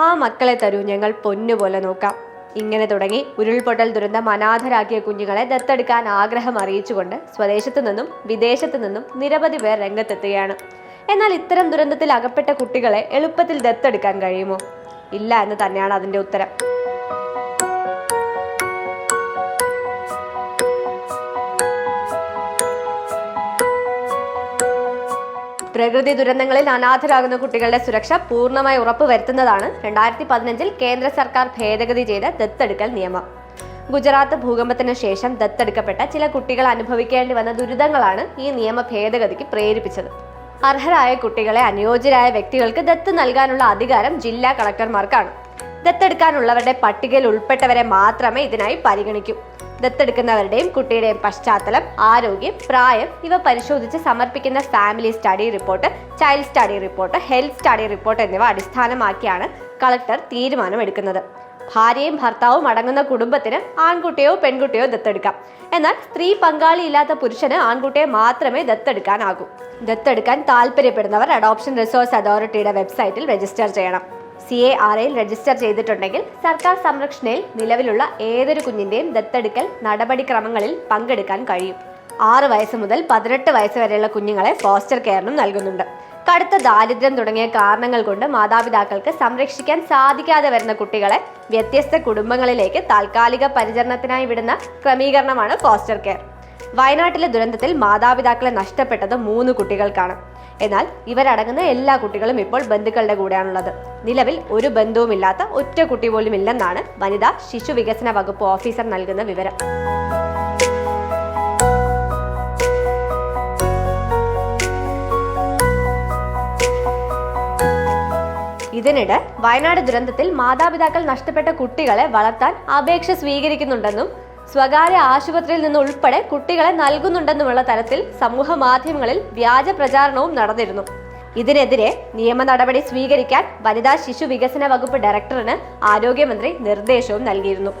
ആ മക്കളെ തരൂ ഞങ്ങൾ പൊന്നുപോലെ നോക്കാം. ഇങ്ങനെ തുടങ്ങി ഉരുൾപൊട്ടൽ ദുരന്തം അനാഥരാക്കിയ കുഞ്ഞുങ്ങളെ ദത്തെടുക്കാൻ ആഗ്രഹം അറിയിച്ചുകൊണ്ട് സ്വദേശത്തു നിന്നും വിദേശത്തു നിന്നും നിരവധി പേർ രംഗത്തെത്തുകയാണ്. എന്നാൽ ഇത്തരം ദുരന്തത്തിൽ അകപ്പെട്ട കുട്ടികളെ എളുപ്പത്തിൽ ദത്തെടുക്കാൻ കഴിയുമോ? ഇല്ല എന്ന് തന്നെയാണ് അതിന്റെ ഉത്തരം. പ്രകൃതി ദുരന്തങ്ങളിൽ അനാഥരാകുന്ന കുട്ടികളുടെ സുരക്ഷ പൂർണമായി ഉറപ്പുവരുത്തുന്നതാണ് രണ്ടായിരത്തി പതിനഞ്ചിൽ കേന്ദ്ര സർക്കാർ ഭേദഗതി ചെയ്ത ദത്തെടുക്കൽ നിയമം. ഗുജറാത്ത് ഭൂകമ്പത്തിന് ശേഷം ദത്തെടുക്കപ്പെട്ട ചില കുട്ടികൾ അനുഭവിക്കേണ്ടി വന്ന ദുരിതങ്ങളാണ് ഈ നിയമ ഭേദഗതിക്ക് പ്രേരിപ്പിച്ചത്. അർഹരായ കുട്ടികളെ അനുയോജ്യരായ വ്യക്തികൾക്ക് ദത്ത് നൽകാനുള്ള അധികാരം ജില്ലാ കളക്ടർമാർക്കാണ്. ദത്തെടുക്കാനുള്ളവരുടെ പട്ടികയിൽ ഉൾപ്പെട്ടവരെ മാത്രമേ ഇതിനായി പരിഗണിക്കൂ. ദത്തെടുക്കുന്നവരുടെയും കുട്ടിയുടെയും പശ്ചാത്തലം ആരോഗ്യം പ്രായം ഇവ പരിശോധിച്ച് സമർപ്പിക്കുന്ന family study report child study report health study report എന്നിവ അടിസ്ഥാനമാക്കിയാണ് കളക്ടർ തീരുമാനമെടുക്കുന്നത്. ഭാര്യയും ഭർത്താവും അടങ്ങുന്ന കുടുംബത്തിന് ആൺകുട്ടിയോ പെൺകുട്ടിയോ ദത്തെടുക്കാം. എന്നാൽ സ്ത്രീ പങ്കാളിയില്ലാത്ത പുരുഷന് ആൺകുട്ടിയെ മാത്രമേ ദത്തെടുക്കാനാകൂ. ദത്തെടുക്കാൻ താല്പര്യപ്പെടുന്നവർ അഡോപ്ഷൻ റിസോഴ്സ് അതോറിറ്റിയുടെ വെബ്സൈറ്റിൽ രജിസ്റ്റർ ചെയ്യണം. സി എ ആർ ഐയിൽ രജിസ്റ്റർ ചെയ്തിട്ടുണ്ടെങ്കിൽ സർക്കാർ സംരക്ഷണയിൽ നിലവിലുള്ള ഏതൊരു കുഞ്ഞിന്റെയും ദത്തെടുക്കൽ നടപടിക്രമങ്ങളിൽ പങ്കെടുക്കാൻ കഴിയും. ആറ് വയസ്സ് മുതൽ പതിനെട്ട് വയസ്സ് വരെയുള്ള കുഞ്ഞുങ്ങളെ ഫോസ്റ്റർ കെയറിനും നൽകുന്നുണ്ട്. കടുത്ത ദാരിദ്ര്യം തുടങ്ങിയ കാരണങ്ങൾ കൊണ്ട് മാതാപിതാക്കൾക്ക് സംരക്ഷിക്കാൻ സാധിക്കാതെ വരുന്ന കുട്ടികളെ വ്യത്യസ്ത കുടുംബങ്ങളിലേക്ക് താൽക്കാലിക പരിചരണത്തിനായി വിടുന്ന ക്രമീകരണമാണ് ഫോസ്റ്റർ കെയർ വയനാട്ടിലെ ദുരന്തത്തിൽ മാതാപിതാക്കളെ നഷ്ടപ്പെട്ടത് മൂന്ന് കുട്ടികൾക്കാണ്. എന്നാൽ ഇവരടങ്ങുന്ന എല്ലാ കുട്ടികളും ഇപ്പോൾ ബന്ധുക്കളുടെ കൂടെയാണുള്ളത്. നിലവിൽ ഒരു ബന്ധവുമില്ലാത്ത ഒറ്റ കുട്ടി പോലും ഇല്ലെന്നാണ് വനിതാ ശിശു വികസന വകുപ്പ് ഓഫീസർ നൽകുന്ന വിവരം. ഇതിനിടെ വയനാട് ദുരന്തത്തിൽ മാതാപിതാക്കൾ നഷ്ടപ്പെട്ട കുട്ടികളെ വളർത്താൻ അപേക്ഷ സ്വീകരിക്കുന്നുണ്ടെന്നും സ്വകാര്യ ആശുപത്രിയിൽ നിന്ന് ഉൾപ്പെടെ കുട്ടികളെ നൽകുന്നുണ്ടെന്നുമുള്ള തരത്തിൽ സമൂഹ മാധ്യമങ്ങളിൽ വ്യാജ പ്രചാരണവും നടന്നിരുന്നു. ഇതിനെതിരെ നിയമ നടപടി സ്വീകരിക്കാൻ വനിതാ ശിശു വികസന വകുപ്പ് ഡയറക്ടറിന് ആരോഗ്യമന്ത്രി നിർദ്ദേശവും നൽകിയിരുന്നു.